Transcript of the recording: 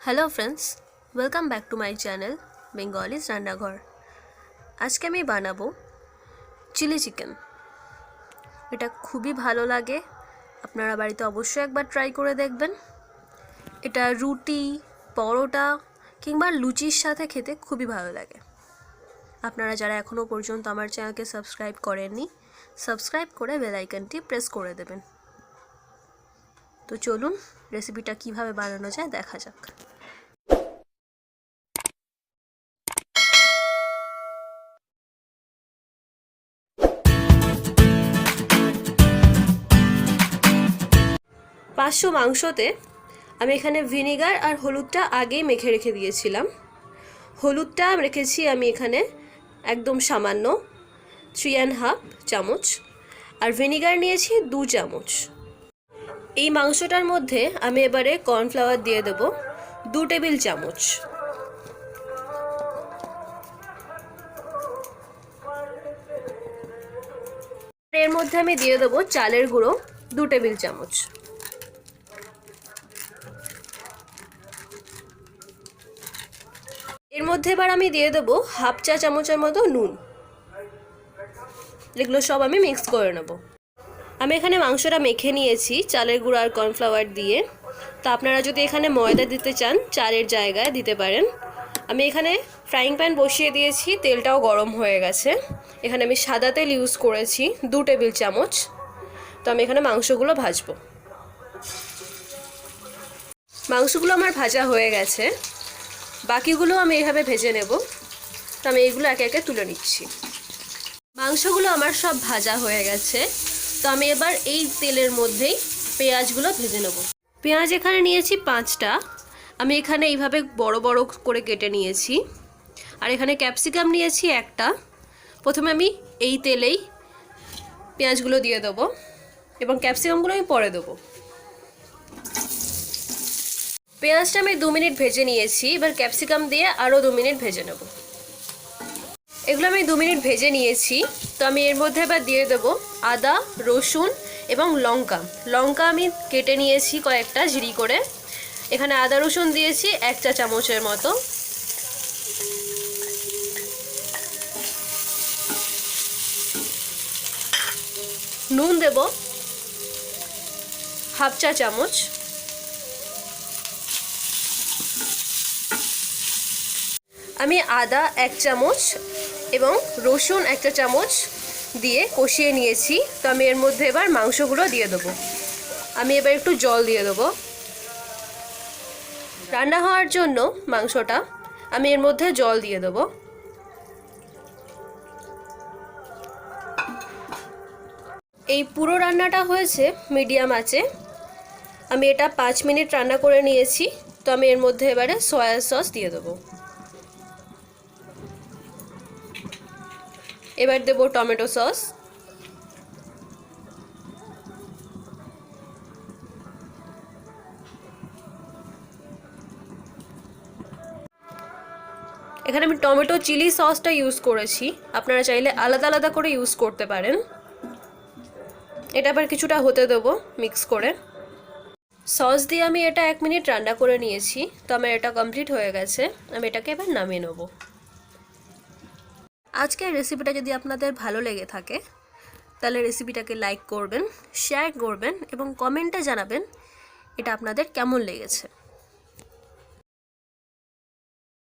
Hello friends welcome back to my channel Bengalis রান্নাঘর আজকে আমি বানাবো চিলি চিকেন। এটা খুবই ভালো লাগে, আপনারা বাড়িতে অবশ্যই একবার ট্রাই করে দেখবেন। এটা রুটি, পরোটা কিংবা লুচির সাথে খেতে খুবই ভালো লাগে। আপনারা যারা এখনও পর্যন্ত আমার চ্যানেলকে সাবস্ক্রাইব করেননি সাবস্ক্রাইব করে বেল আইকনটি প্রেস করে দেবেন। তো চলুন রেসিপিটা কীভাবে বানানো যায় দেখা যাক। পাঁচশো মাংসতে আমি এখানে ভিনিগার আর হলুদটা আগেই মেখে রেখে দিয়েছিলাম। হলুদটা রেখেছি আমি এখানে একদম সামান্য থ্রি অ্যান্ড হাফ চামচ। আর ভিনিগার নিয়েছি দু চামচ। এই মাংসটার মধ্যে আমি এবারে কর্নফ্লাওয়ার দিয়ে দেবো দু টেবিল চামচ। এর মধ্যে আমি দিয়ে দেবো চালের গুঁড়ো দু টেবিল চামচ। এর মধ্যে এবার আমি দিয়ে দেবো হাফ চা চামচের মতো নুন। এগুলো সব আমি মিক্স করে নেব। আমি এখানে মাংসটা মেখে নিয়েছি, চালের গুঁড়ো আর কর্নফ্লাওয়ার দিয়ে। তো আপনারা যদি এখানে ময়দা দিতে চান, চালের জায়গায় দিতে পারেন। আমি এখানে ফ্রাইং প্যান বসিয়ে দিয়েছি, তেলটাও গরম হয়ে গেছে। এখানে আমি সাদা তেল ইউজ করেছি, দু টেবিল চামচ। তো আমি এখানে মাংসগুলো ভাজবো। মাংসগুলো আমার ভাজা হয়ে গেছে। বাকিগুলো আমি এভাবে ভেজে নেব। তো আমি এইগুলো একে একে তুলে নিচ্ছি। মাংসগুলো আমার সব ভাজা হয়ে গেছে। তো আমি এবার এই তেলের মধ্যেই পেঁয়াজগুলো ভেজে নেব। পেঁয়াজ এখানে নিয়েছি পাঁচটা। আমি এখানে এইভাবে বড় বড় করে কেটে নিয়েছি। আর এখানে ক্যাপসিকাম নিয়েছি একটা। প্রথমে আমি এই তেলেই পেঁয়াজগুলো দিয়ে দেবো এবং ক্যাপসিকামগুলো আমি পরে দেবো। পেঁয়াজটা আমি দু মিনিট ভেজে নিয়েছি। এবার ক্যাপসিকাম দিয়ে আরও দু মিনিট ভেজে নেব। এগুলো আমি দু মিনিট ভেজে নিয়েছি। তো আমি এর মধ্যে এবার দিয়ে দেবো আদা, রসুন এবং লঙ্কা। লঙ্কা আমি কেটে নিয়েছি কয়েকটা ঝিরি করে। এখানে আদা, রসুন দিয়েছি এক চা চামচের মতো। নুন দেব হাফ চা চামচ। আমি আদা এক চামচ এবং রসুন একটা চামচ দিয়ে কষিয়ে নিয়েছি। তো আমি এর মধ্যে এবার মাংসগুলো দিয়ে দেবো। আমি এবার একটু জল দিয়ে দেবো। রান্না হওয়ার জন্য মাংসটা আমি এর মধ্যে জল দিয়ে দেবো। এই পুরো রান্নাটা হয়েছে মিডিয়াম আছে আমি এটা পাঁচ মিনিট রান্না করে নিয়েছি। তো আমি এর মধ্যে এবারে সয়া সস দিয়ে দেবো। এবার দেবো টমেটো সস। এখানে আমি টমেটো চিলি সসটা ইউজ করেছি। আপনারা চাইলে আলাদা আলাদা করে ইউজ করতে পারেন। এটা আবার কিছুটা হতে দেবো মিক্স করে। সস দিয়ে আমি এটা এক মিনিট রান্না করে নিয়েছি। তো আমার এটা কমপ্লিট হয়ে গেছে। আমি এটাকে এবার নামিয়ে নেব। আজকের রেসিপিটা যদি আপনাদের ভালো লেগে থাকে, তাহলে রেসিপিটাকে লাইক করবেন শেয়ার করবেন এবং কমেন্টে জানাবেন এটা আপনাদের কেমন লেগেছে।